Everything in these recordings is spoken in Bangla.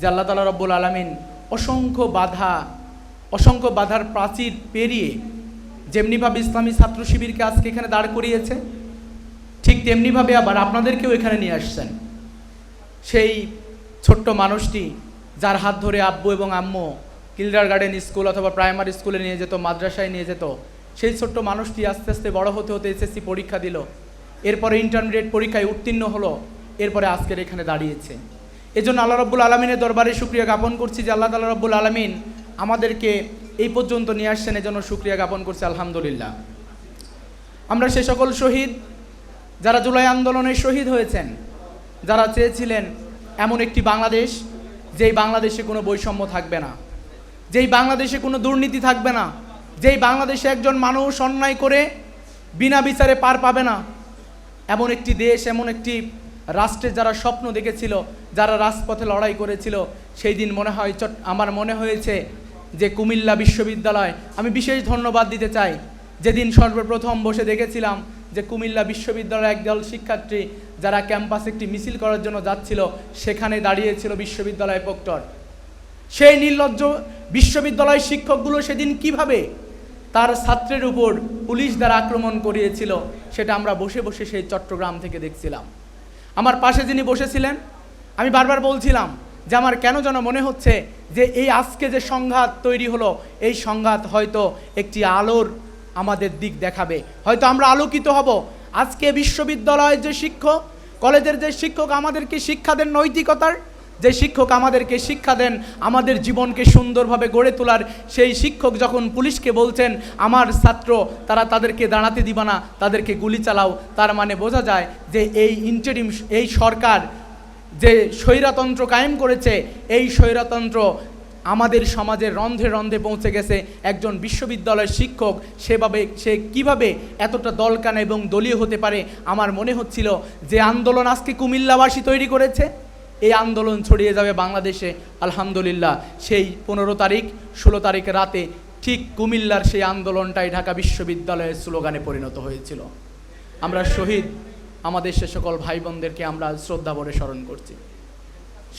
যে আল্লাহ তালা রব্বুল আলমিন অসংখ্য বাধা, অসংখ্য বাধার প্রাচীর পেরিয়ে যেমনিভাবে ইসলামী ছাত্র শিবিরকে আজকে এখানে দাঁড় করিয়েছে, ঠিক তেমনিভাবে আবার আপনাদেরকেও এখানে নিয়ে আসছেন। সেই ছোট্ট মানুষটি যার হাত ধরে আব্বু এবং আম্মু কিল্ডার গার্ডেন স্কুল অথবা প্রাইমারি স্কুলে নিয়ে যেত, মাদ্রাসায় নিয়ে যেত, সেই ছোট্ট মানুষটি আস্তে আস্তে বড় হতে হতে এসএসসি পরীক্ষা দিল। এরপরে ইন্টারমিডিয়েট পরীক্ষায় উত্তীর্ণ হলো, এরপরে আজকের এখানে দাঁড়িয়েছে। এজন্য আল্লাহ রব্বুল আলমিনের দরবারে সুক্রিয়া জ্ঞাপন করছি যে আল্লাহ তাল্লাহ রব্বুল আলমিন আমাদেরকে এই পর্যন্ত নিয়ে আসছেন, এজন্য সুক্রিয়া জ্ঞাপন করছি, আলহামদুলিল্লাহ। আমরা সে সকল শহীদ, যারা জুলাই আন্দোলনে শহীদ হয়েছেন, যারা চেয়েছিলেন এমন একটি বাংলাদেশ, যেই বাংলাদেশে কোনো বৈষম্য থাকবে না, যেই বাংলাদেশে কোনো দুর্নীতি থাকবে না, যেই বাংলাদেশে একজন মানুষ অন্যায় করে বিনা বিচারে পার পাবে না, এমন একটি দেশ, এমন একটি রাষ্ট্রের যারা স্বপ্ন দেখেছিল যারা রাজপথে লড়াই করেছিল, সেই দিন মনে হয় চট, আমার মনে হয়েছে যে কুমিল্লা বিশ্ববিদ্যালয়, আমি বিশেষ ধন্যবাদ দিতে চাই। যেদিন সর্বপ্রথম বসে দেখেছিলাম যে কুমিল্লা বিশ্ববিদ্যালয়ের একদল শিক্ষার্থী, যারা ক্যাম্পাসে একটি মিছিল করার জন্য যাচ্ছিল, সেখানে দাঁড়িয়েছিল বিশ্ববিদ্যালয় প্রক্টর। সেই নির্লজ্জ বিশ্ববিদ্যালয় শিক্ষকগুলো সেদিন কীভাবে তার ছাত্রের উপর পুলিশ দ্বারা আক্রমণ করিয়েছিল, সেটা আমরা বসে বসে সেই চট্টগ্রাম থেকে দেখছিলাম। আমার পাশে যিনি বসেছিলেন আমি বারবার বলছিলাম যে আমার কেন যেন মনে হচ্ছে যে এই আজকে যে সংঘাত তৈরি হলো, এই সংঘাত হয়তো একটি আলোর আমাদের দিক দেখাবে। হয়তো আমরা আলোকিত হব। আজকে বিশ্ববিদ্যালয়ের যে শিক্ষক, কলেজের যে শিক্ষক আমাদেরকে শিক্ষা দেন নৈতিকতার, যে শিক্ষক আমাদেরকে শিক্ষা দেন আমাদের জীবনকে সুন্দরভাবে গড়ে তোলার, সেই শিক্ষক যখন পুলিশকে বলছেন, আমার ছাত্র, তারা তাদেরকে দাঁড়াতে দিবা না, তাদেরকে গুলি চালাও। তার মানে বোঝা যায় যে এই ইন্টারিম এই সরকার যে স্বৈরাতন্ত্র কায়েম করেছে, এই স্বৈরাতন্ত্র আমাদের সমাজের রন্ধে রন্ধে পৌঁছে গেছে। একজন বিশ্ববিদ্যালয়ের শিক্ষক, সেভাবে সে কীভাবে এতটা দলকানা এবং দলীয় হতে পারে? আমার মনে হচ্ছিল যে আন্দোলন আজকে কুমিল্লাবাসী তৈরি করেছে। এই আন্দোলন ছড়িয়ে যাবে বাংলাদেশে, আলহামদুলিল্লাহ। সেই পনেরো তারিখ, ষোলো তারিখ রাতে ঠিক কুমিল্লার সেই আন্দোলনটাই ঢাকা বিশ্ববিদ্যালয়ের স্লোগানে পরিণত হয়েছিল। আমরা শহীদ আমাদের সে সকল ভাই বোনদেরকে আমরা শ্রদ্ধা ভরে স্মরণ করছি।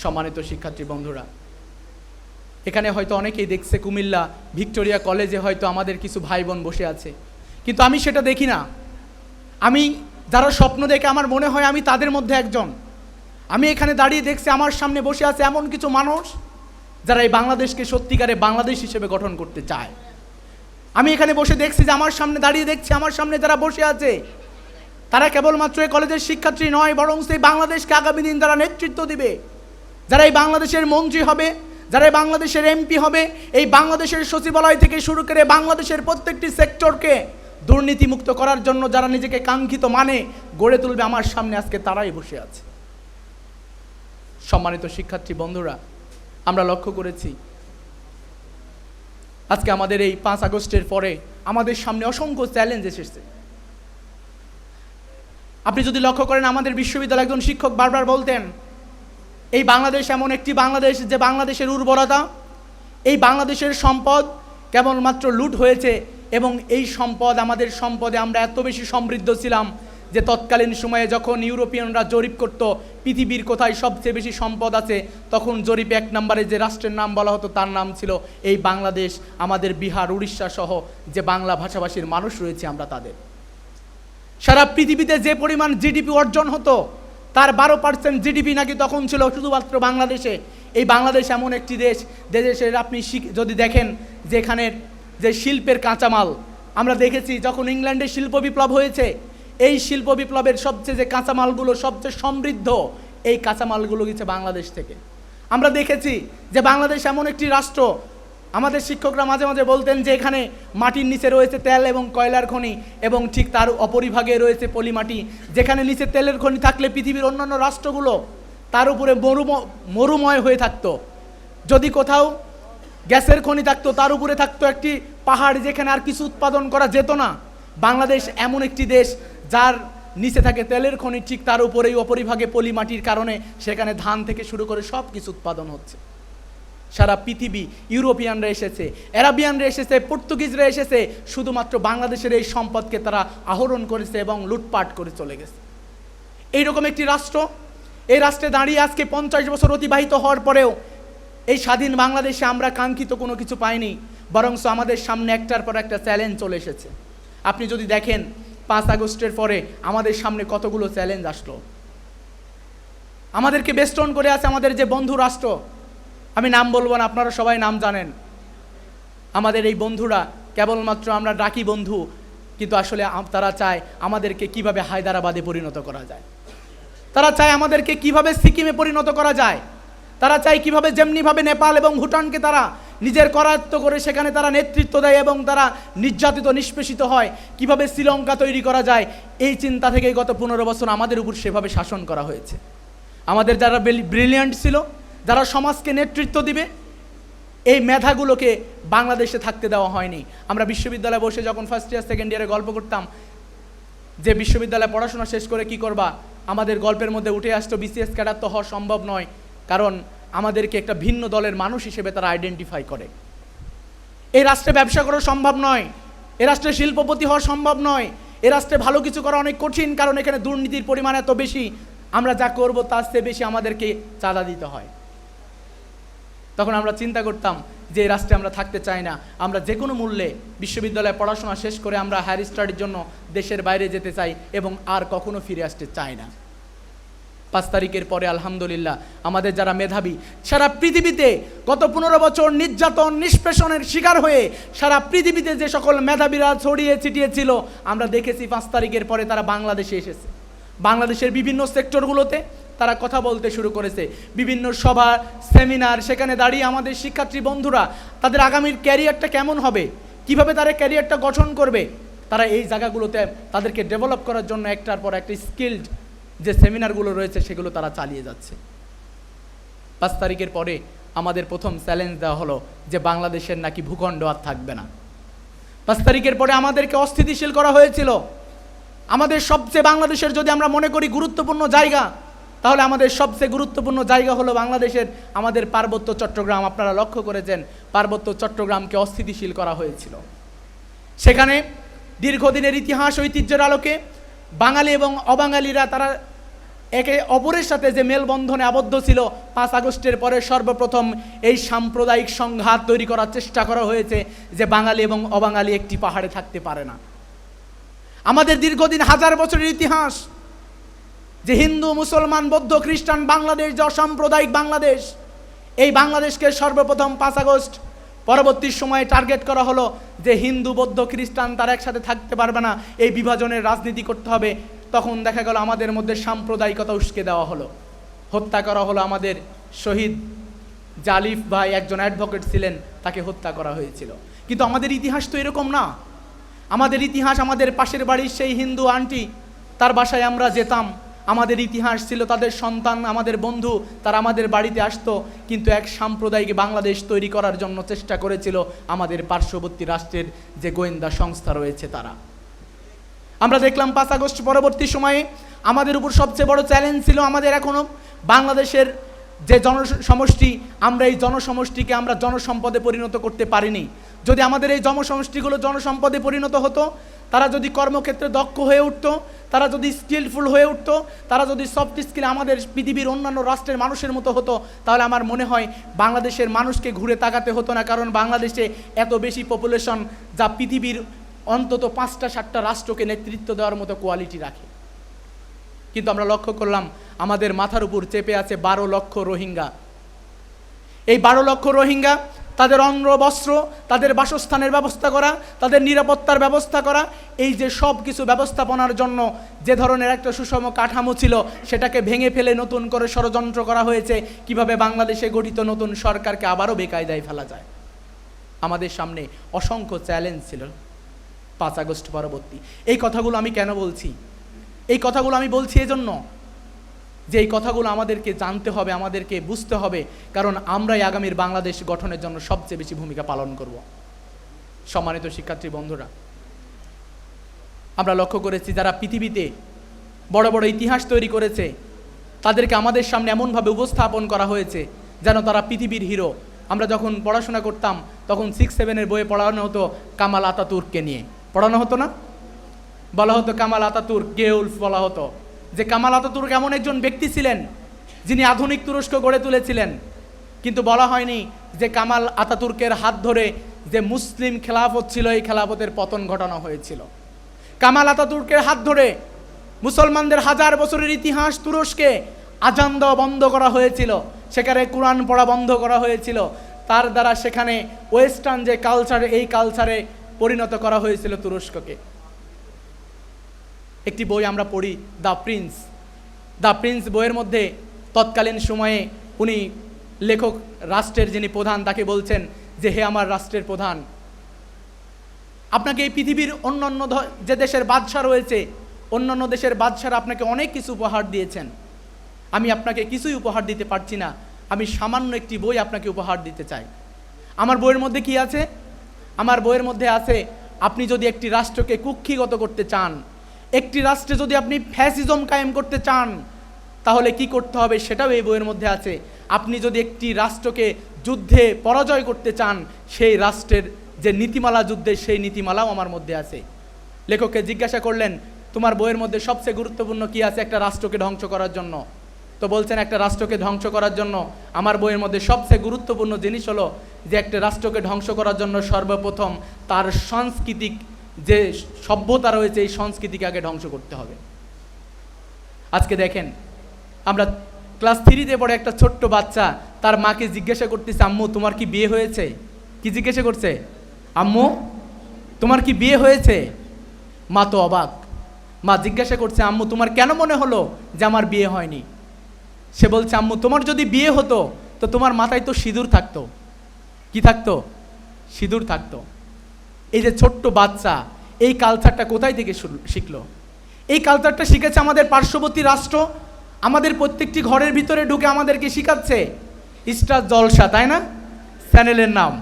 সম্মানিত শিক্ষার্থী বন্ধুরা, এখানে হয়তো অনেকেই দেখছে কুমিল্লা ভিক্টোরিয়া কলেজে হয়তো আমাদের কিছু ভাই বোন বসে আছে, কিন্তু আমি সেটা দেখি না। আমি যারা স্বপ্ন দেখে আমার মনে হয় আমি তাদের মধ্যে একজন। আমি এখানে দাঁড়িয়ে দেখছি আমার সামনে বসে আছে এমন কিছু মানুষ যারা এই বাংলাদেশকে সত্যিকারে বাংলাদেশ হিসেবে গঠন করতে চায়। আমি এখানে বসে দেখছি যে আমার সামনে দাঁড়িয়ে দেখছি, আমার সামনে যারা বসে আছে তারা কেবলমাত্র এই কলেজের শিক্ষার্থী নয়, বরং সেই বাংলাদেশকে আগামী দিন তারা নেতৃত্ব দিবে। যারা এই বাংলাদেশের মন্ত্রী হবে, যারা বাংলাদেশের এমপি হবে, এই বাংলাদেশের সচিবালয় থেকে শুরু করে বাংলাদেশের প্রত্যেকটি সেক্টরকে দুর্নীতিমুক্ত করার জন্য যারা নিজেকে কাঙ্ক্ষিত মানে গড়ে তুলবে, আমার সামনে আজকে তারাই বসে আছে। সম্মানিত শিক্ষার্থী বন্ধুরা, আমরা লক্ষ্য করেছি, আজকে আমাদের এই পাঁচ আগস্টের পরে আমাদের সামনে অসংখ্য চ্যালেঞ্জ এসেছে। আপনি যদি লক্ষ্য করেন, আমাদের বিশ্ববিদ্যালয় একজন শিক্ষক বারবার বলতেন, এই বাংলাদেশ এমন একটি বাংলাদেশ যে বাংলাদেশের উর্বরতা, এই বাংলাদেশের সম্পদ কেবলমাত্র লুট হয়েছে এবং এই সম্পদ, আমাদের সম্পদে আমরা এত বেশি সমৃদ্ধ ছিলাম যে তৎকালীন সময়ে যখন ইউরোপিয়ানরা জরিপ করত, পৃথিবীর কোথায় সবচেয়ে বেশি সম্পদ আছে, তখন জরিপে এক নম্বরে যে রাষ্ট্রের নাম বলা হতো, তার নাম ছিল, এই বাংলাদেশ, আমাদের বিহার, উড়িষ্যা সহ যে বাংলা ভাষাভাষীর মানুষ রয়েছে আমরা তাদের। সারা পৃথিবীতে যে পরিমাণ জিডিপি অর্জন হতো, তার বারো পার্সেন্ট জিডিপি নাকি তখন ছিল শুধুমাত্র বাংলাদেশে। এই বাংলাদেশ এমন একটি দেশ, যে দেশের আপনি যদি দেখেন যে এখানের যে শিল্পের কাঁচামাল, আমরা দেখেছি যখন ইংল্যান্ডে শিল্প বিপ্লব হয়েছে, এই শিল্প বিপ্লবের সবচেয়ে যে কাঁচামালগুলো সবচেয়ে সমৃদ্ধ, এই কাঁচামালগুলো গেছে বাংলাদেশ থেকে। আমরা দেখেছি যে বাংলাদেশ এমন একটি রাষ্ট্র আমাদের শিক্ষকরা মাঝে মাঝে বলতেন যে এখানে মাটির নিচে রয়েছে তেল এবং কয়লার খনি এবং ঠিক তার অপরিভাগে রয়েছে পলিমাটি। যেখানে নিচে তেলের খনি থাকলে পৃথিবীর অন্যান্য রাষ্ট্রগুলো তার উপরে মরুম, মরুময় হয়ে থাকতো। যদি কোথাও গ্যাসের খনি থাকতো, তার উপরে থাকতো একটি পাহাড় যেখানে আর কিছু উৎপাদন করা যেত না। বাংলাদেশ এমন একটি দেশ যার নিচে থাকে তেলের খনি, ঠিক তার উপরেই অপরিভাগে পলিমাটির কারণে সেখানে ধান থেকে শুরু করে সব কিছু উৎপাদন হচ্ছে। সারা পৃথিবী ইউরোপিয়ানরা এসেছে, অ্যারাবিয়ানরা এসেছে, পর্তুগিজরা এসেছে, শুধুমাত্র বাংলাদেশের এই সম্পদকে তারা আহরণ করেছে এবং লুটপাট করে চলে গেছে। এইরকম একটি রাষ্ট্র, এই রাষ্ট্রে দাঁড়িয়ে আজকে পঞ্চাশ বছর অতিবাহিত হওয়ার পরেও এই স্বাধীন বাংলাদেশে আমরা কাঙ্ক্ষিত কোনো কিছু পাইনি, বরংস আমাদের সামনে একটার পর একটা চ্যালেঞ্জ চলে এসেছে। আপনি যদি দেখেন, পাঁচ আগস্টের পরে আমাদের সামনে কতগুলো চ্যালেঞ্জ আসলো। আমাদেরকে বেষ্টন করে আছে আমাদের যে বন্ধু রাষ্ট্র আমি নাম বলব না, আপনারা সবাই নাম জানেন। আমাদের এই বন্ধুরা, কেবলমাত্র আমরা ডাকি বন্ধু, কিন্তু আসলে তারা চায় আমাদেরকে কীভাবে হায়দ্রাবাদে পরিণত করা যায়। তারা চায় আমাদেরকে কীভাবে সিকিমে পরিণত করা যায়। তারা চায় কীভাবে যেমনিভাবে নেপাল এবং ভুটানকে তারা নিজের করায়ত্ত করে সেখানে তারা নেতৃত্ব দেয় এবং তারা নির্যাতিত, নিষ্পেষিত হয়। কীভাবে শ্রীলঙ্কা তৈরি করা যায়, এই চিন্তা থেকেই গত পনেরো বছর আমাদের উপর সেভাবে শাসন করা হয়েছে। আমাদের যারা ব্রিলিয়ান্ট ছিল যারা সমাজকে নেতৃত্ব দিবে, এই মেধাগুলোকে বাংলাদেশে থাকতে দেওয়া হয়নি। আমরা বিশ্ববিদ্যালয়ে বসে যখন ফার্স্ট ইয়ার সেকেন্ড ইয়ারে গল্প করতাম, যে বিশ্ববিদ্যালয়ে পড়াশোনা শেষ করে কি করবা? আমাদের গল্পের মধ্যে উঠে আসতো বিসিএস ক্যাডার তো হওয়া সম্ভব নয়। কারণ আমাদেরকে একটা ভিন্ন দলের মানুষ হিসেবে তারা আইডেন্টিফাই করে। এই রাষ্ট্রে ব্যবসা করা সম্ভব নয়। এ রাষ্ট্রে শিল্পপতি হওয়া সম্ভব নয়। এ রাষ্ট্রে ভালো কিছু করা অনেক কঠিন, কারণ এখানে দুর্নীতির পরিমাণ এত বেশি। আমরা যা করব তার চেয়ে বেশি আমাদেরকে চাঁদা দিতে হয়। তখন আমরা চিন্তা করতাম যে এই রাষ্ট্রে আমরা থাকতে চাই না। আমরা যে কোনো মূল্যে বিশ্ববিদ্যালয়ে পড়াশোনা শেষ করে আমরা হায়ার স্টাডির জন্য দেশের বাইরে যেতে চাই এবং আর কখনো ফিরে আসতে চাই না। পাঁচ তারিখের পরে আলহামদুলিল্লাহ আমাদের যারা মেধাবী, সারা পৃথিবীতে গত পনেরো বছর নির্যাতন, নিষ্পেষণের শিকার হয়ে সারা পৃথিবীতে যে সকল মেধাবীরা ছড়িয়ে ছিটিয়েছিল আমরা দেখেছি পাঁচ তারিখের পরে তারা বাংলাদেশে এসেছে। বাংলাদেশের বিভিন্ন সেক্টরগুলোতে তারা কথা বলতে শুরু করেছে। বিভিন্ন সভা, সেমিনার, সেখানে দাঁড়িয়ে আমাদের শিক্ষার্থী বন্ধুরা, তাদের আগামীর ক্যারিয়ারটা কেমন হবে? কীভাবে তারা ক্যারিয়ারটা গঠন করবে? তারা এই জায়গাগুলোতে তাদেরকে ডেভেলপ করার জন্য একটার পর একটা স্কিল্ড যে সেমিনারগুলো রয়েছে, সেগুলো তারা চালিয়ে যাচ্ছে। পাঁচ তারিখের পরে আমাদের প্রথম চ্যালেঞ্জ দেওয়া হলো যে বাংলাদেশের নাকি ভূখণ্ড আর থাকবে না। পাঁচ তারিখের পরে আমাদেরকে অস্থিতিশীল করা হয়েছিল। আমাদের সবচেয়ে বাংলাদেশের যদি আমরা মনে করি গুরুত্বপূর্ণ জায়গা তাহলে আমাদের সবচেয়ে গুরুত্বপূর্ণ জায়গা হলো বাংলাদেশের আমাদের পার্বত্য চট্টগ্রাম। আপনারা লক্ষ্য করেছেন, পার্বত্য চট্টগ্রামকে অস্থিতিশীল করা হয়েছিল। সেখানে দীর্ঘদিনের ইতিহাস, ঐতিহ্যের আলোকে বাঙালি এবং অবাঙালিরা তারা একে অপরের সাথে যে মেলবন্ধনে আবদ্ধ ছিল, পাঁচ আগস্টের পরে সর্বপ্রথম এই সাম্প্রদায়িক সংঘাত তৈরি করার চেষ্টা করা হয়েছে যে বাঙালি এবং অবাঙালি একটি পাহাড়ে থাকতে পারে না। আমাদের দীর্ঘদিন, হাজার বছরের ইতিহাস যে হিন্দু, মুসলমান, বৌদ্ধ, খ্রিস্টান, বাংলাদেশ যে অসাম্প্রদায়িক বাংলাদেশ, এই বাংলাদেশকে সর্বপ্রথম পাঁচ আগস্ট পরবর্তী সময়ে টার্গেট করা হলো যে হিন্দু, বৌদ্ধ, খ্রিস্টান তারা একসাথে থাকতে পারবে না, এই বিভাজনের রাজনীতি করতে হবে। তখন দেখা গেল আমাদের মধ্যে সাম্প্রদায়িকতা উস্কে দেওয়া হলো। হত্যা করা হলো আমাদের শহীদ জালিফ ভাই, একজন অ্যাডভোকেট ছিলেন, তাকে হত্যা করা হয়েছিল। কিন্তু আমাদের ইতিহাস তো এরকম না। আমাদের ইতিহাস, আমাদের পাশের বাড়ির সেই হিন্দু আন্টি তার বাসায় আমরা যেতাম। আমাদের ইতিহাস ছিল তাদের সন্তান, আমাদের বন্ধু, তারা আমাদের বাড়িতে আসতো, কিন্তু এক সাম্প্রদায়িক বাংলাদেশ তৈরি করার জন্য চেষ্টা করেছিল আমাদের পার্শ্ববর্তী রাষ্ট্রের যে গোয়েন্দা সংস্থা রয়েছে তারা। আমরা দেখলাম পাঁচ আগস্ট পরবর্তী সময়ে আমাদের উপর সবচেয়ে বড় চ্যালেঞ্জ ছিল আমাদের এখনও বাংলাদেশের যে জনসমষ্টি, আমরা এই জনসমষ্টিকে আমরা জনসম্পদে পরিণত করতে পারিনি। যদি আমাদের এই জনসমষ্টিগুলো জনসম্পদে পরিণত হতো তারা যদি কর্মক্ষেত্রে দক্ষ হয়ে উঠতো, তারা যদি স্কিলফুল হয়ে উঠতো, তারা যদি সফট স্কিল আমাদের পৃথিবীর অন্যান্য রাষ্ট্রের মানুষের মতো হতো, তাহলে আমার মনে হয় বাংলাদেশের মানুষকে ঘুরে তাকাতে হতো না, কারণ বাংলাদেশে এত বেশি পপুলেশন যা পৃথিবীর অন্তত পাঁচটা, সাতটা রাষ্ট্রকে নেতৃত্ব দেওয়ার মতো কোয়ালিটি রাখে। কিন্তু আমরা লক্ষ্য করলাম, আমাদের মাথার উপর চেপে আছে বারো লক্ষ রোহিঙ্গা। এই বারো লক্ষ রোহিঙ্গা তাদের অন্ন বস্ত্র, তাদের বাসস্থানের ব্যবস্থা করা, তাদের নিরাপত্তার ব্যবস্থা করা, এই যে সব কিছু ব্যবস্থাপনার জন্য যে ধরনের একটা সুষম কাঠামো ছিল, সেটাকে ভেঙে ফেলে নতুন করে ষড়যন্ত্র করা হয়েছে, কীভাবে বাংলাদেশে গঠিত নতুন সরকারকে আবারও বেকায়দায় ফেলা যায়? আমাদের সামনে অসংখ্য চ্যালেঞ্জ ছিল পাঁচ আগস্ট পরবর্তী। এই কথাগুলো আমি কেন বলছি? এই কথাগুলো আমি বলছি এজন্য যে এই কথাগুলো আমাদেরকে জানতে হবে, আমাদেরকে বুঝতে হবে, কারণ আমরাই আগামীর বাংলাদেশ গঠনের জন্য সবচেয়ে বেশি ভূমিকা পালন করব। সম্মানিত শিক্ষার্থী বন্ধুরা, আমরা লক্ষ্য করেছি যারা পৃথিবীতে বড় বড় ইতিহাস তৈরি করেছে, তাদেরকে আমাদের সামনে এমনভাবে উপস্থাপন করা হয়েছে যেন তারা পৃথিবীর হিরো। আমরা যখন পড়াশোনা করতাম, তখন সিক্স সেভেনের বইয়ে পড়ানো হতো কামাল আতাতুর্ককে নিয়ে। পড়ানো হতো না? বলা হতো কামাল আতাতুর্ক গেউলফ বলা হতো। যে কামাল আতাতুর্ক এমন একজন ব্যক্তি ছিলেন, যিনি আধুনিক তুরস্ক গড়ে তুলেছিলেন। কিন্তু বলা হয়নি যে কামাল আতাতুর্কের হাত ধরে যে মুসলিম খেলাফত ছিল, এই খেলাফতের পতন ঘটানো হয়েছিল। কামাল আতাতুর্কের হাত ধরে মুসলমানদের হাজার বছরের ইতিহাস তুরস্কে আজান দেওয়া বন্ধ করা হয়েছিল, সেখানে কোরআন পড়া বন্ধ করা হয়েছিল। তার দ্বারা সেখানে ওয়েস্টার্ন যে কালচার এই কালচারে পরিণত করা হয়েছিল তুরস্ককে। একটি বই আমরা পড়ি, দ্য প্রিন্স। দ্য প্রিন্স বইয়ের মধ্যে তৎকালীন সময়ে উনি লেখক, রাষ্ট্রের যিনি প্রধান, তাকে বলছেন যে, হে আমার রাষ্ট্রের প্রধান, আপনাকে এই পৃথিবীর অন্যান্য ধ- যে দেশের বাদশা রয়েছে, অন্যান্য দেশের বাদশারা আপনাকে অনেক কিছু উপহার দিয়েছেন। আমি আপনাকে কিছুই উপহার দিতে পারছি না। আমি সামান্য একটি বই আপনাকে উপহার দিতে চাই। আমার বইয়ের মধ্যে কি আছে? আমার বইয়ের মধ্যে আছে, আপনি যদি একটি রাষ্ট্রকে কুক্ষিগত করতে চান একটি রাষ্ট্রে যদি আপনি ফ্যাসিজম কায়েম করতে চান, তাহলে কি করতে হবে সেটাও এই বইয়ের মধ্যে আছে। আপনি যদি একটি রাষ্ট্রকে যুদ্ধে পরাজয় করতে চান, সেই রাষ্ট্রের যে নীতিমালা যুদ্ধের সেই নীতিমালাও আমার মধ্যে আছে। লেখককে জিজ্ঞাসা করলেন, তোমার বইয়ের মধ্যে সবচেয়ে গুরুত্বপূর্ণ কি আছে একটা রাষ্ট্রকে ধ্বংস করার জন্য? তো বলছেন, একটা রাষ্ট্রকে ধ্বংস করার জন্য আমার বইয়ের মধ্যে সবচেয়ে গুরুত্বপূর্ণ জিনিস হলো যে, একটা রাষ্ট্রকে ধ্বংস করার জন্য সর্বপ্রথম তার সাংস্কৃতিক যে সভ্যতা রয়েছে, এই সংস্কৃতিকে আগে ধ্বংস করতে হবে। আজকে দেখেন, আমরা ক্লাস থ্রিতে পড়ে একটা ছোট্ট বাচ্চা, তার মাকে জিজ্ঞাসা করতেছে, আম্মু, তোমার কি বিয়ে হয়েছে? কি জিজ্ঞাসা করছে? আম্মু, তোমার কি বিয়ে হয়েছে? মা তো অবাক। মা জিজ্ঞাসা করছে, আম্মু, তোমার কেন মনে হলো যে আমার বিয়ে হয়নি? সে বলছে, আম্মু, তোমার যদি বিয়ে হতো, তো তোমার মাথায় তো সিঁদুর থাকতো। কি থাকতো? সিঁদুর থাকতো। এই যে ছোট্ট বাচ্চা, এই কালচারটা কোথায় থেকে শিখলো? এই কালচারটা শিখেছে আমাদের পার্শ্ববর্তী রাষ্ট্র। আমাদের প্রত্যেকটি ঘরের ভিতরে ঢুকে আমাদেরকে শিখাচ্ছে। স্টার জলসা, তাই না? চ্যানেলের নাম।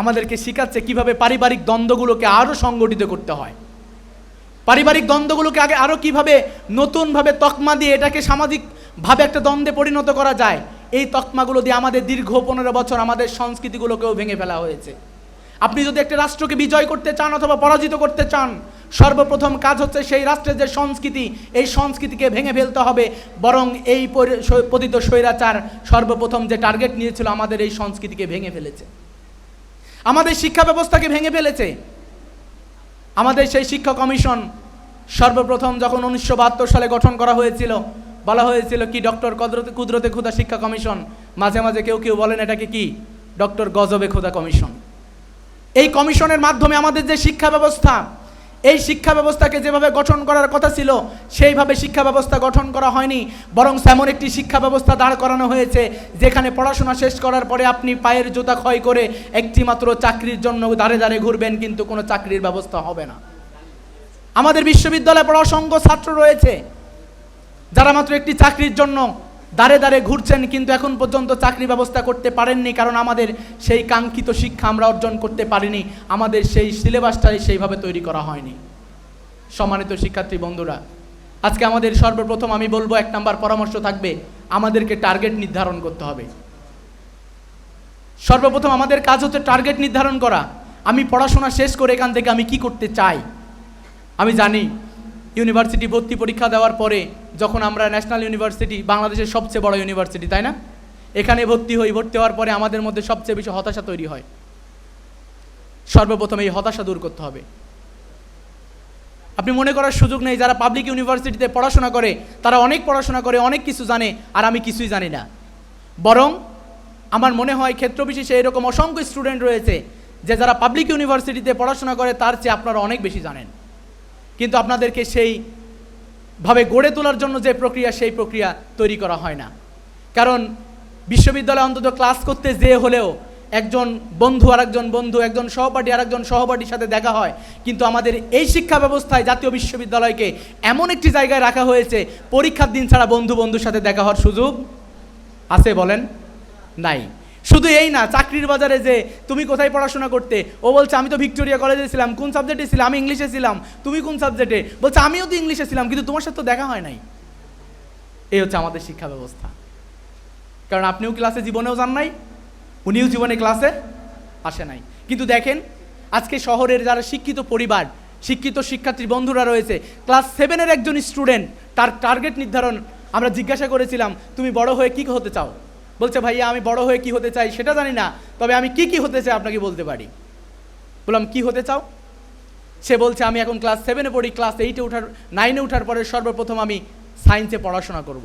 আমাদেরকে শিখাচ্ছে কীভাবে পারিবারিক দ্বন্দ্বগুলোকে আরও সংগঠিত করতে হয়। পারিবারিক দ্বন্দ্বগুলোকে আগে আরও কীভাবে নতুনভাবে তকমা দিয়ে এটাকে সামাজিকভাবে একটা দ্বন্দ্বে পরিণত করা যায়, এই তকমাগুলো দিয়ে আমাদের দীর্ঘ পনেরো বছর আমাদের সংস্কৃতিগুলোকেও ভেঙে ফেলা হয়েছে। আপনি যদি একটা রাষ্ট্রকে বিজয় করতে চান অথবা পরাজিত করতে চান, সর্বপ্রথম কাজ হচ্ছে সেই রাষ্ট্রের যে সংস্কৃতি, এই সংস্কৃতিকে ভেঙে ফেলতে হবে। বরং এই পতিত স্বৈরাচার সর্বপ্রথম যে টার্গেট নিয়েছিল আমাদের এই সংস্কৃতিকে ভেঙে ফেলেছে। আমাদের শিক্ষা ব্যবস্থাকে ভেঙে ফেলেছে। আমাদের সেই শিক্ষা কমিশন সর্বপ্রথম যখন উনিশশো বাহাত্তর সালে গঠন করা হয়েছিল, বলা হয়েছিল কি, ডক্টর কদরতে, কুদরতে খুদা শিক্ষা কমিশন? মাঝে মাঝে কেউ কেউ বলেন এটাকে কি, ডক্টর গজবে খুদা কমিশন? এই কমিশনের মাধ্যমে আমাদের যে শিক্ষা ব্যবস্থা, এই শিক্ষা ব্যবস্থাকে যেভাবে গঠন করার কথা ছিল, সেইভাবে শিক্ষা ব্যবস্থা গঠন করা হয়নি। বরং এমন একটি শিক্ষা ব্যবস্থা দাঁড় করানো হয়েছে, যেখানে পড়াশোনা শেষ করার পরে আপনি পায়ের জুতা ক্ষয় করে একটি মাত্র চাকরির জন্য দাঁড়ে দাঁড়ে ঘুরবেন, কিন্তু কোনো চাকরির ব্যবস্থা হবে না। আমাদের বিশ্ববিদ্যালয়ে পড়া অসংখ্য ছাত্র রয়েছে, যারা মাত্র একটি চাকরির জন্য দাঁড়ে দাঁড়ে ঘুরছেন, কিন্তু এখন পর্যন্ত চাকরি ব্যবস্থা করতে পারেননি কারণ আমাদের সেই কাঙ্ক্ষিত শিক্ষা আমরা অর্জন করতে পারিনি। আমাদের সেই সিলেবাসটাই সেইভাবে তৈরি করা হয়নি। সম্মানিত শিক্ষার্থী বন্ধুরা, আজকে আমাদের সর্বপ্রথম আমি বলব এক নাম্বার পরামর্শ থাকবে, আমাদেরকে টার্গেট নির্ধারণ করতে হবে। সর্বপ্রথম আমাদের কাজ হচ্ছে টার্গেট নির্ধারণ করা। আমি পড়াশোনা শেষ করে এখান থেকে আমি কি করতে চাই? আমি জানি ইউনিভার্সিটি ভর্তি পরীক্ষা দেওয়ার পরে যখন আমরা ন্যাশনাল ইউনিভার্সিটি, বাংলাদেশের সবচেয়ে বড় ইউনিভার্সিটি, তাই না? এখানে ভর্তি হই, ভর্তি হওয়ার পরে আমাদের মধ্যে সবচেয়ে বেশি হতাশা তৈরি হয়। সর্বপ্রথম এই হতাশা দূর করতে হবে। আপনি মনে করার সুযোগ নেই, যারা পাবলিক ইউনিভার্সিটিতে পড়াশোনা করে, তারা অনেক পড়াশোনা করে, অনেক কিছু জানে, আর আমি কিছুই জানি না। বরং আমার মনে হয় ক্ষেত্রবিশেষে এরকম অসংখ্য স্টুডেন্ট রয়েছে, যে যারা পাবলিক ইউনিভার্সিটিতে পড়াশোনা করে, তার চেয়ে আপনারা অনেক বেশি জানেন। কিন্তু আপনাদেরকে সেই ভাবে গড়ে তোলার জন্য যে প্রক্রিয়া, সেই প্রক্রিয়া তৈরি করা হয় না। কারণ বিশ্ববিদ্যালয়ে অন্তত ক্লাস করতে যে হলেও একজন বন্ধু, আরেকজন বন্ধু, একজন সহপাঠী, আরেকজন সহপাঠীর সাথে দেখা হয়। কিন্তু আমাদের এই শিক্ষা ব্যবস্থায় জাতীয় বিশ্ববিদ্যালয়কে এমন একটি জায়গায় রাখা হয়েছে, পরীক্ষার দিন ছাড়া বন্ধু বন্ধুর সাথে দেখা হওয়ার সুযোগ আছে বলেন? নাই। শুধু এই না, চাকরির বাজারে যে তুমি কোথায় পড়াশোনা করতে? ও বলছে, আমি তো ভিক্টোরিয়া কলেজে ছিলাম, কোন সাবজেক্টে ছিলাম? আমি ইংলিশে ছিলাম। তুমি কোন সাবজেক্টে বলছে, আমিও তো ইংলিশে ছিলাম, কিন্তু তোমার সাথে তো দেখা হয় নাই। এই হচ্ছে আমাদের শিক্ষা ব্যবস্থা। কারণ আপনিও ক্লাসে জীবনেও যান নাই, উনিও জীবনে ক্লাসে আসে নাই। কিন্তু দেখেন, আজকে শহরের যারা শিক্ষিত পরিবার, শিক্ষিত শিক্ষার্থী বন্ধুরা রয়েছে ক্লাস সেভেনের একজন স্টুডেন্ট তার টার্গেট নির্ধারণ আমরা জিজ্ঞাসা করেছিলাম, তুমি বড় হয়ে কী হতে চাও? বলছে, ভাইয়া, আমি বড় হয়ে কি হতে চাই সেটা জানি না, তবে আমি কি কি হতে চাই আপনাকে বলতে পারি। বললাম, কি হতে চাও? সে বলছে, আমি এখন ক্লাস সেভেনে পড়ি ক্লাস এইটে ওঠার নাইনে ওঠার পরে সর্বপ্রথম আমি সায়েন্সে পড়াশোনা করব।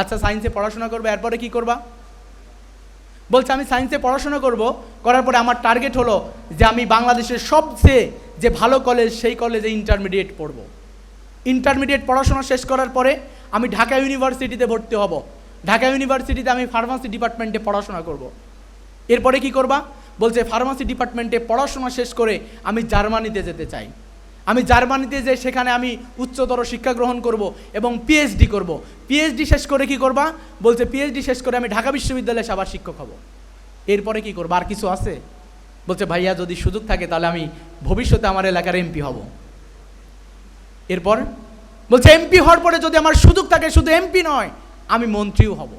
আচ্ছা সায়েন্সে পড়াশোনা করব, এরপরে কি করবা? বলছে, আমি সায়েন্সে পড়াশোনা করব, করার পরে আমার টার্গেট হলো যে আমি বাংলাদেশের সবচেয়ে যে ভালো কলেজ সেই কলেজে ইন্টারমিডিয়েট পড়ব। ইন্টারমিডিয়েট পড়াশোনা শেষ করার পরে আমি ঢাকা ইউনিভার্সিটিতে ভর্তি হব। ঢাকা ইউনিভার্সিটিতে আমি ফার্মাসি ডিপার্টমেন্টে পড়াশোনা করব। এরপরে কি করবা? বলছে, ফার্মাসি ডিপার্টমেন্টে পড়াশোনা শেষ করে আমি জার্মানিতে যেতে চাই। আমি জার্মানিতে যে সেখানে আমি উচ্চতর শিক্ষা গ্রহণ করব এবং পিএইচডি করব। পিএইচডি শেষ করে কি করবা? বলছে পিএইচডি শেষ করে আমি ঢাকা বিশ্ববিদ্যালয়ে সবার শিক্ষক হব। এরপরে কি করব? আর কিছু আছে? বলছে, ভাইয়া, যদি সুযোগ থাকে তাহলে আমি ভবিষ্যতে আমার এলাকার এমপি হব। এরপর বলছে এমপি হওয়ার পরে যদি আমার সুযোগ থাকে, শুধু এমপি নয় আমি মন্ত্রীও হব।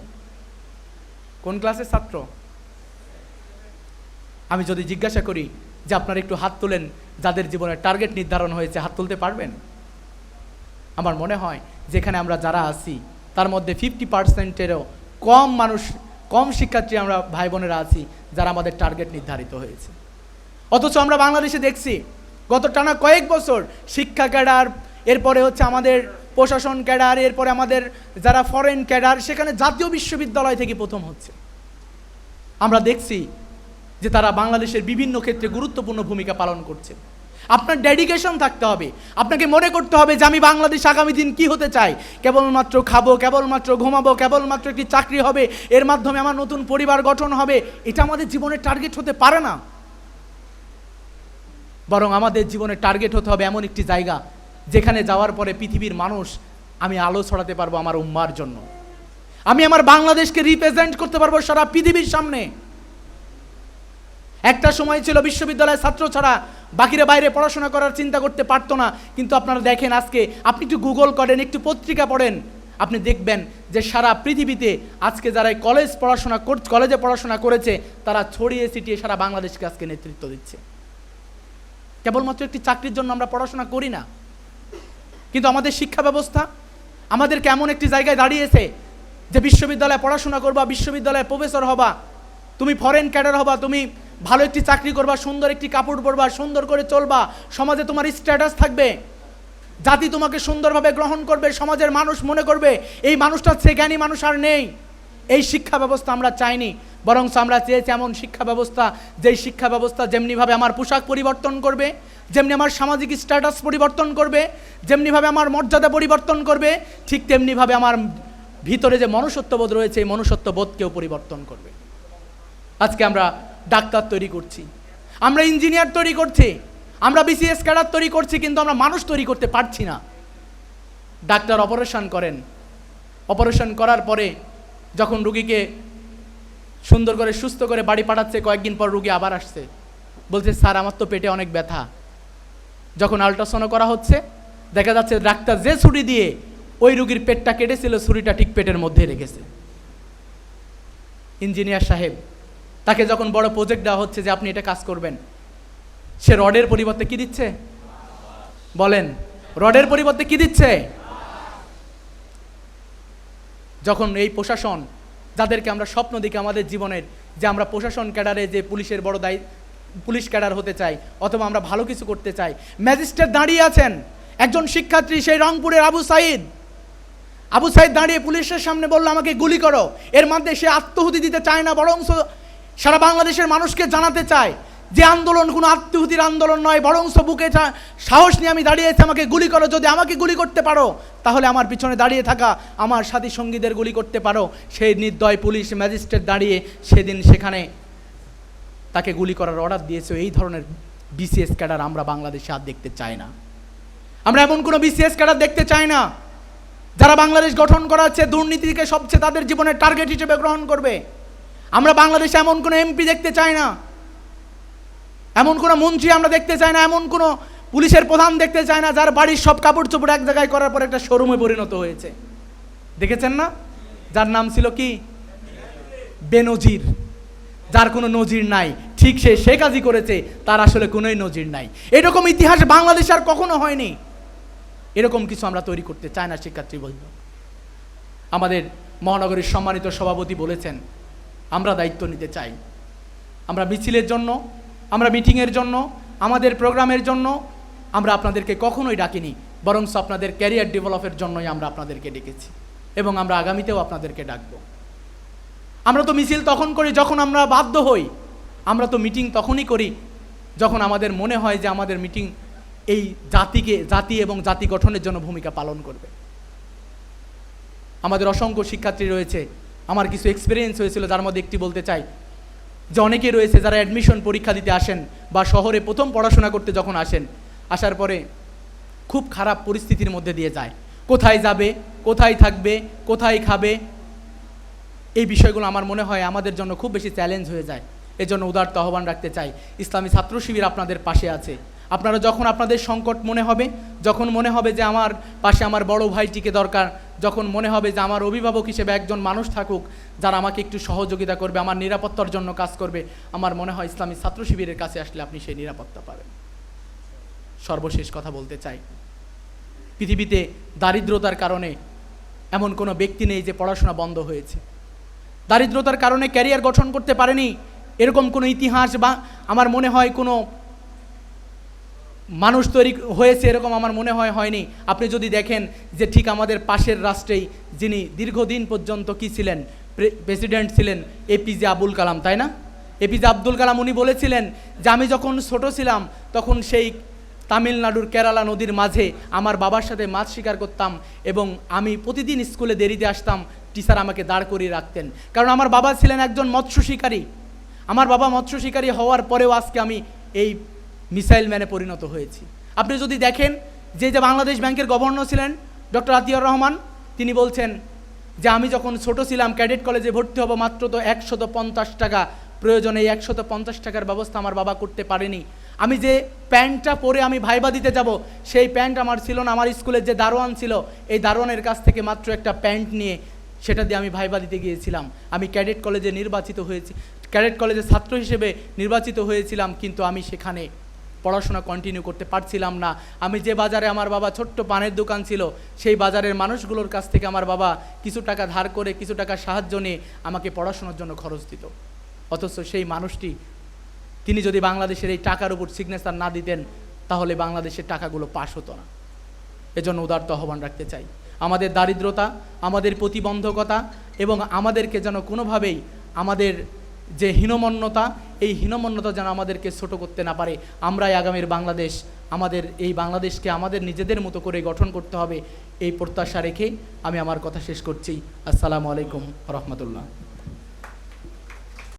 কোন ক্লাসের ছাত্র? আমি যদি জিজ্ঞাসা করি যে আপনারা একটু হাত তোলেন, যাদের জীবনের টার্গেট নির্ধারণ হয়েছে, হাত তুলতে পারবেন? আমার মনে হয় যেখানে আমরা যারা আছি, তার মধ্যে ফিফটি পার্সেন্টেরও কম মানুষ, কম শিক্ষার্থী আমরা, ভাই বোনেরা আছি, যারা আমাদের টার্গেট নির্ধারিত হয়েছে। অথচ আমরা বাংলাদেশে দেখছি, গত টানা কয়েক বছর শিক্ষা ক্যাডার, এরপরে হচ্ছে আমাদের প্রশাসন ক্যাডার, এরপরে আমাদের যারা ফরেন ক্যাডার, সেখানে জাতীয় বিশ্ববিদ্যালয় থেকে প্রথম হচ্ছে। আমরা দেখছি যে তারা বাংলাদেশের বিভিন্ন ক্ষেত্রে গুরুত্বপূর্ণ ভূমিকা পালন করছে। আপনার ডেডিকেশন থাকতে হবে। আপনাকে মনে করতে হবে যে আমি বাংলাদেশ আগামী দিন কি হতে চাই। কেবলমাত্র খাব, কেবলমাত্র ঘুমাবো, কেবলমাত্র একটি চাকরি হবে, এর মাধ্যমে আমার নতুন পরিবার গঠন হবে। এটা আমাদের জীবনের টার্গেট হতে পারে না। বরং আমাদের জীবনের টার্গেট হতে হবে এমন একটি জায়গা। যেখানে যাওয়ার পরে পৃথিবীর মানুষ, আমি আলো ছড়াতে পারব আমার উম্মার জন্য। আমি আমার বাংলাদেশকে রিপ্রেজেন্ট করতে পারব সারা পৃথিবীর সামনে। একটা সময় ছিল বিশ্ববিদ্যালয়ের ছাত্র ছাড়া বাকিরা বাইরে পড়াশোনা করার চিন্তা করতে পারতো না। কিন্তু আপনারা দেখেন আজকে, আপনি একটু গুগল করেন, একটু পত্রিকা পড়েন, আপনি দেখবেন যে সারা পৃথিবীতে আজকে যারা কলেজ পড়াশোনা কলেজে পড়াশোনা করেছে, তারা ছড়িয়ে ছিটিয়ে সারা বাংলাদেশকে আজকে নেতৃত্ব দিচ্ছে। কেবলমাত্র একটি চাকরির জন্য আমরা পড়াশোনা করি না। কিন্তু আমাদের শিক্ষা ব্যবস্থা আমাদেরকে এমন একটি জায়গায় দাঁড়িয়েছে যে বিশ্ববিদ্যালয়ে পড়াশোনা করবা, বিশ্ববিদ্যালয়ে প্রফেসর হবা, তুমি ফরেন ক্যাডার হবা, তুমি ভালো একটি চাকরি করবা, সুন্দর একটি কাপড় পরবা, সুন্দর করে চলবা, সমাজে তোমার স্ট্যাটাস থাকবে, জাতি তোমাকে সুন্দরভাবে গ্রহণ করবে, সমাজের মানুষ মনে করবে, এই মানুষটার সে জ্ঞানী মানুষ আর নেই। এই শিক্ষা ব্যবস্থা আমরা চাইনি। বরং আমরা চেয়েছি এমন শিক্ষা ব্যবস্থা, যেই শিক্ষা ব্যবস্থা যেমনিভাবে আমার পোশাক পরিবর্তন করবে, যেমনি আমার সামাজিক স্ট্যাটাস পরিবর্তন করবে, যেমনিভাবে আমার মর্যাদা পরিবর্তন করবে, ঠিক তেমনিভাবে আমার ভিতরে যে মনুষ্যত্ববোধ রয়েছে, এই মনুষ্যত্ববোধকেও পরিবর্তন করবে। আজকে আমরা ডাক্তার তৈরি করছি, আমরা ইঞ্জিনিয়ার তৈরি করছি, আমরা বিসিএস ক্যাডার তৈরি করছি, কিন্তু আমরা মানুষ তৈরি করতে পারছি না। ডাক্তার অপারেশন করেন। অপারেশন করার পরে যখন রুগীকে সুন্দর করে, সুস্থ করে বাড়ি পাঠাচ্ছে, কয়েকদিন পর রুগী আবার আসছে। বলছে, স্যার, আমার তো পেটে অনেক ব্যথা। যখন আল্ট্রাসাউন্ড করা হচ্ছে, দেখা যাচ্ছে ডাক্তার যে ছুরি দিয়ে ওই রুগীর পেটটা কেটেছিল, ছুরিটা ঠিক পেটের মধ্যে রেখেছে। ইঞ্জিনিয়ার সাহেব, তাকে যখন বড় প্রজেক্ট দেওয়া হচ্ছে যে আপনি এটা কাজ করবেন, সে রডের পরিবর্তে কি দিচ্ছে? বলেন, রডের পরিবর্তে কি দিচ্ছে? যখন এই প্রশাসন যাদেরকে আমরা স্বপ্ন দেখি আমাদের জীবনের, যে আমরা প্রশাসন ক্যাডারে যে পুলিশের বড় দায়ী, পুলিশ ক্যাডার হতে চাই, অথবা আমরা ভালো কিছু করতে চাই। ম্যাজিস্ট্রেট দাঁড়িয়ে আছেন। একজন শিক্ষার্থী সেই রংপুরের আবু সাইদ। আবু সাইদ দাঁড়িয়ে পুলিশের সামনে বলল, আমাকে গুলি করো। এর মধ্যে সে আত্মহুতি দিতে চায় না, বরং সারা বাংলাদেশের মানুষকে জানাতে চায়। যে আন্দোলন কোনো আত্মহুতির আন্দোলন নয়, বরং বুকে সাহস নিয়ে আমি দাঁড়িয়েছি আমাকে গুলি করো, যদি আমাকে গুলি করতে পারো, তাহলে আমার পিছনে দাঁড়িয়ে থাকা আমার সাথী সঙ্গীদের গুলি করতে পারো। সেই নির্দয় পুলিশ ম্যাজিস্ট্রেট দাঁড়িয়ে সেদিন সেখানে তাকে গুলি করার অর্ডার দিয়েছে। এই ধরনের বিসিএস ক্যাডার আমরা বাংলাদেশে আর দেখতে চাই না। আমরা এমন কোনো বিসিএস ক্যাডার দেখতে চাই না, যারা বাংলাদেশ গঠন করা হচ্ছে দুর্নীতিকে সবচেয়ে তাদের জীবনের টার্গেট হিসেবে গ্রহণ করবে। আমরা বাংলাদেশে এমন কোনো এমপি দেখতে চাই না। এমন কোনো মন্ত্রী আমরা দেখতে চাই না, এমন কোনো পুলিশের প্রধান দেখতে চাই না, যার বাড়ির সব কাপড় চোপড় এক জায়গায় করার পর একটা শোরুমে পরিণত হয়েছে। দেখেছেন না? যার নাম ছিল কি? বেনজির। যার কোনো নজির নাই। ঠিক সে সে কাজই করেছে, তার আসলে কোনোই নজির নাই। এরকম ইতিহাস বাংলাদেশ আর কখনো হয়নি। এরকম কিছু আমরা তৈরি করতে চাই না, শিক্ষার্থী বলব আমাদের মহানগরীর সম্মানিত সভাপতি বলেছেন, আমরা দায়িত্ব নিতে চাই। আমরা মিছিলের জন্য আমরা মিটিংয়ের জন্য, আমাদের প্রোগ্রামের জন্য, আমরা আপনাদেরকে কখনোই ডাকিনি বরং আপনাদের ক্যারিয়ার ডেভেলপের জন্যই আমরা আপনাদেরকে ডেকেছি এবং আমরা আগামীতেও আপনাদেরকে ডাকবো। আমরা তো মিছিল তখন করি যখন আমরা বাধ্য হই, আমরা তো মিটিং তখনই করি যখন আমাদের মনে হয় যে আমাদের মিটিং এই জাতিকে, জাতি এবং জাতি গঠনের জন্য ভূমিকা পালন করবে। আমাদের অসংখ্য শিক্ষার্থী রয়েছে, আমার কিছু এক্সপিরিয়েন্স হয়েছিল, যার মধ্যে একটি বলতে চাই। যে অনেকে রয়েছে যারা অ্যাডমিশন পরীক্ষা দিতে আসেন বা শহরে প্রথম পড়াশোনা করতে যখন আসেন, আসার পরে খুব খারাপ পরিস্থিতির মধ্যে দিয়ে যায়। কোথায় যাবে, কোথায় থাকবে, কোথায় খাবে? এই বিষয়গুলো আমার মনে হয় আমাদের জন্য খুব বেশি চ্যালেঞ্জ হয়ে যায়। এজন্য উদারত আহ্বান রাখতে চাই। ইসলামী ছাত্র শিবির আপনাদের পাশে আছে। আপনারা যখন আপনাদের সংকট মনে হবে, যখন মনে হবে যে আমার পাশে আমার বড় ভাইটিকে দরকার যখন মনে হবে যে আমার অভিভাবক হিসেবে একজন মানুষ থাকুক, যারা আমাকে একটু সহযোগিতা করবে, আমার নিরাপত্তার জন্য কাজ করবে, আমার মনে হয় ইসলামী ছাত্র শিবিরের কাছে আসলে আপনি সেই নিরাপত্তা পাবেন। সর্বশেষ কথা বলতে চাই। পৃথিবীতে দারিদ্রতার কারণে এমন কোনো ব্যক্তি নেই যে পড়াশোনা বন্ধ হয়েছে। দারিদ্রতার কারণে ক্যারিয়ার গঠন করতে পারেনি, এরকম কোনো ইতিহাস বা আমার মনে হয় কোনো মানুষ তৈরি হয়েছে এরকম আমার মনে হয় হয়নি। আপনি যদি দেখেন যে ঠিক আমাদের পাশের রাষ্ট্রেই যিনি দীর্ঘদিন পর্যন্ত কি ছিলেন? প্রেসিডেন্ট ছিলেন এপিজে আবুল কালাম, তাই না? এপিজে আব্দুল কালাম উনি বলেছিলেন যে, আমি যখন ছোট ছিলাম, তখন সেই তামিলনাড়ুর কেরালা নদীর মাঝে আমার বাবার সাথে মাছ শিকার করতাম এবং আমি প্রতিদিন স্কুলে দেরিতে আসতাম, টিচার আমাকে দাঁড় করিয়ে রাখতেন। কারণ আমার বাবা ছিলেন একজন মৎস্য শিকারী। আমার বাবা মৎস্য শিকারী হওয়ার পরেও আজকে আমি এই মিসাইল ম্যানে পরিণত হয়েছি। আপনি যদি দেখেন যে যে বাংলাদেশ ব্যাংকের গভর্নর ছিলেন, ডক্টর আতিয়ার রহমান, তিনি বলছেন যে আমি যখন ছোট ছিলাম, ক্যাডেট কলেজে ভর্তি হব মাত্র তো একশত পঞ্চাশ টাকা প্রয়োজনে, এই একশত পঞ্চাশ টাকার ব্যবস্থা আমার বাবা করতে পারেনি। আমি যে প্যান্টটা পরে আমি ভাইবা দিতে যাব, সেই প্যান্ট আমার ছিল না, আমার স্কুলের যে দারোয়ান ছিল, এই দারোয়ানের কাছ থেকে মাত্র একটা প্যান্ট নিয়ে সেটা দিয়ে আমি ভাইবা দিতে গিয়েছিলাম। আমি ক্যাডেট কলেজে নির্বাচিত হয়েছি, ক্যাডেট কলেজের ছাত্র হিসেবে নির্বাচিত হয়েছিলাম, কিন্তু আমি সেখানে পড়াশোনা কন্টিনিউ করতে পারছিলাম না। আমি যে বাজারে আমার বাবা ছোট্ট পানের দোকান ছিল, সেই বাজারের মানুষগুলোর কাছ থেকে আমার বাবা কিছু টাকা ধার করে, কিছু টাকা সাহায্য নিয়ে আমাকে পড়াশোনার জন্য খরচ দিত। অথচ সেই মানুষটি, তিনি যদি বাংলাদেশের এই টাকার উপর সিগনেচার না দিতেন, তাহলে বাংলাদেশের টাকাগুলো পাশ হতো না। এজন্য উদারত আহ্বান রাখতে চাই। আমাদের দারিদ্রতা, আমাদের প্রতিবন্ধকতা এবং আমাদেরকে যেন কোনোভাবেই আমাদের যে হীনমন্যতা, এই হীনমন্যতা যেন আমাদেরকে ছোট করতে না পারে। আমরাই আগামীর বাংলাদেশ, আমাদের এই বাংলাদেশকে আমাদের নিজেদের মতো করে গঠন করতে হবে, এই প্রত্যাশা রেখে আমি আমার কথা শেষ করছি। আসসালামু আলাইকুম রহমতুল্লাহ।